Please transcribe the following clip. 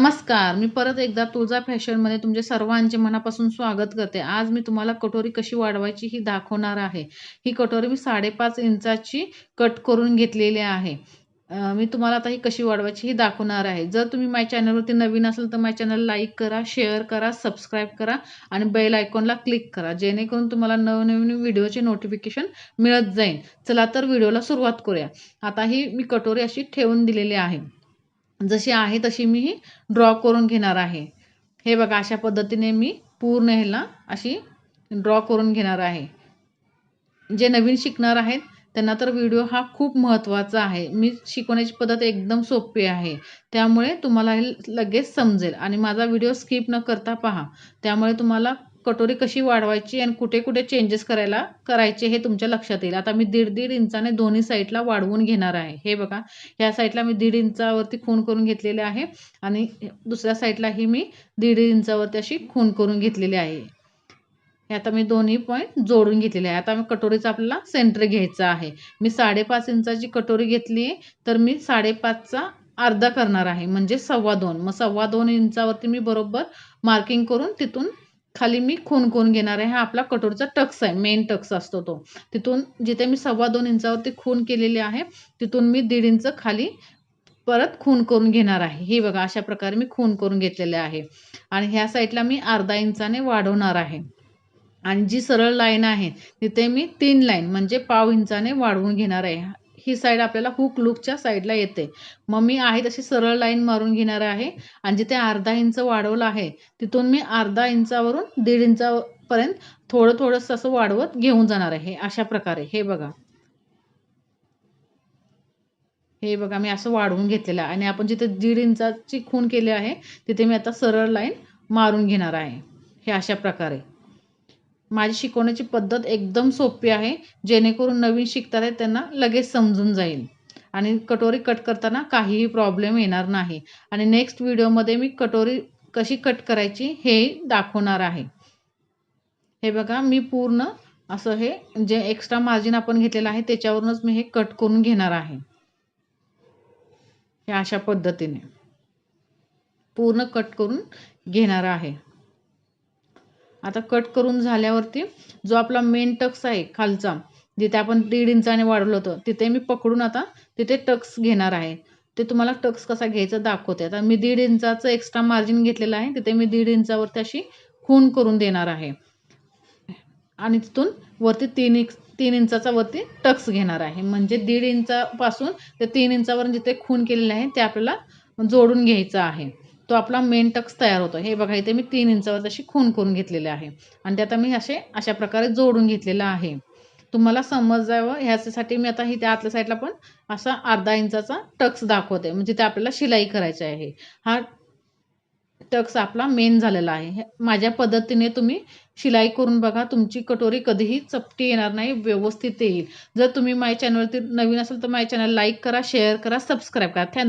नमस्कार मी परत एकदा तुळजा फॅशनमध्ये तुमचे सर्वांचे मनापासून स्वागत करते. आज मी तुम्हाला कटोरी कशी वाढवायची ही दाखवणार आहे. ही कटोरी मी साडेपाच इंचाची कट करून घेतलेली आहे. मी तुम्हाला आता ही कशी वाढवायची ही दाखवणार आहे. जर तुम्ही माझ्या चॅनलवरती नवीन असेल तर माझ्या चॅनल लाईक करा शेअर करा सबस्क्राईब करा आणि बेल आयकॉनला क्लिक करा. जेणेकरून तुम्हाला नवनवीन व्हिडिओचे नोटिफिकेशन मिळत जाईल. चला तर व्हिडिओला सुरुवात करूया. आता ही मी कटोरी अशी ठेवून दिलेली आहे. जशी आहे तशी मी ही ड्रॉ करून घेणार आहे. हे बघा अशा पद्धतीने मी पूर्ण ह्याला अशी ड्रॉ करून घेणार आहे. जे नवीन शिकणार आहेत त्यांना तर व्हिडिओ हा खूप महत्त्वाचा आहे. मी शिकवण्याची पद्धत एकदम सोपी आहे. त्यामुळे तुम्हाला हे लगेच समजेल. आणि माझा व्हिडिओ स्किप न करता पहा. त्यामुळे तुम्हाला कटोरी कशी वाढवायची आणि कुठे कुठे चेंजेस करायला करायचे हे तुमच्या लक्षात येईल. आता मी दीड दीड इंचाने दोन्ही साईडला वाढवून घेणार आहे. हे बघा ह्या साईडला मी दीड इंचावरती खून करून घेतलेले आहे आणि दुसऱ्या साईडलाही मी दीड इंचावरती अशी खून करून घेतलेली आहे. हे आता मी दोन्ही पॉईंट जोडून घेतलेले आहे. आता मी कटोरीचा आपल्याला सेंटर घ्यायचा आहे. मी साडेपाच इंचाची कटोरी घेतली आहे तर मी साडेपाचचा अर्धा करणार आहे. म्हणजे सव्वा दोन. मग सव्वा दोन इंचावरती मी बरोबर मार्किंग करून तिथून खाली मी खून करून घेणार आहे. हा आपला कटोरचा टक्स आहे. मेन टक्स असतो तो. तिथून जिथे मी सव्वा दोन इंचावरती खून केलेली आहे तिथून मी दीड इंच खाली परत खून करून घेणार आहे. हे बघा अशा प्रकारे मी खून करून घेतलेले आहे. आणि ह्या साईडला मी अर्धा इंचाने वाढवणार आहे. आणि जी सरळ लाईन आहे तिथे मी तीन लाईन म्हणजे पाव इंचाने वाढवून घेणार आहे. ही साईड आपल्याला हुक लुकच्या साईडला येते. मग मी आहे तशी सरळ लाईन मारून घेणार आहे आणि जिथे अर्धा इंच वाढवलं आहे तिथून मी अर्धा इंचावरून दीड इंचापर्यंत थोडं थोडंसं असं वाढवत घेऊन जाणार आहे. अशा प्रकारे. हे बघा. हे बघा मी असं वाढवून घेतलेलं आहे. आणि आपण जिथे दीड इंचाची खून केली आहे तिथे मी आता सरळ लाईन मारून घेणार आहे. हे अशा प्रकारे. माझी शिकवण्याची पद्धत एकदम सोपी आहे जेणेकरून नवीन शिकतात त्यांना लगेच समजून जाईल. आणि कटोरी कट करताना काहीही प्रॉब्लेम येणार नाही. आणि नेक्स्ट व्हिडिओमध्ये मी कटोरी कशी कट करायची हे दाखवणार आहे. हे बघा मी पूर्ण असं हे जे एक्स्ट्रा मार्जिन आपण घेतलेलं आहे त्याच्यावरूनच मी हे कट करून घेणार आहे. हे अशा पद्धतीने. पूर्ण कट करून घेणार आहे. आता कट करून झाल्यावरती जो आपला मेन टक्स आहे खालचा जिथे आपण दीड इंचाने वाढवलं होतं तिथे मी पकडून आता तिथे टक्स घेणार आहे. ते तुम्हाला टक्स कसा घ्यायचा दाखवते. आता मी दीड इंचाचं एक्स्ट्रा मार्जिन घेतलेलं आहे तिथे मी दीड इंचावरती अशी खून करून देणार आहे. आणि तिथून वरती तीन इंच तीन इंचाचा वरती टक्स घेणार आहे. म्हणजे दीड इंचापासून ते तीन इंचावर जिथे खून केलेले आहे ते आपल्याला जोडून घ्यायचं आहे. तो आपला मेन टक्स तयार होतो. हे बघा इथे मी तीन इंचावर तशी खून करून घेतलेले आहे. आणि ते आता मी असे अशा प्रकारे जोडून घेतलेलं आहे. तुम्हाला समजावं ह्याच्यासाठी मी आता ही त्या आतल्या साईडला पण असा अर्धा इंचाचा टक्स दाखवते. म्हणजे ते आपल्याला शिलाई करायची आहे. हा टक्स आपला मेन झालेला आहे. माझ्या पद्धतीने तुम्ही शिलाई करून बघा. तुमची कटोरी कधीही चपटी येणार नाही व्यवस्थित येईल. जर तुम्ही माझ्या चॅनलवरती नवीन असेल तर माझ्या चॅनल लाईक करा शेअर करा सबस्क्राईब करा. थँक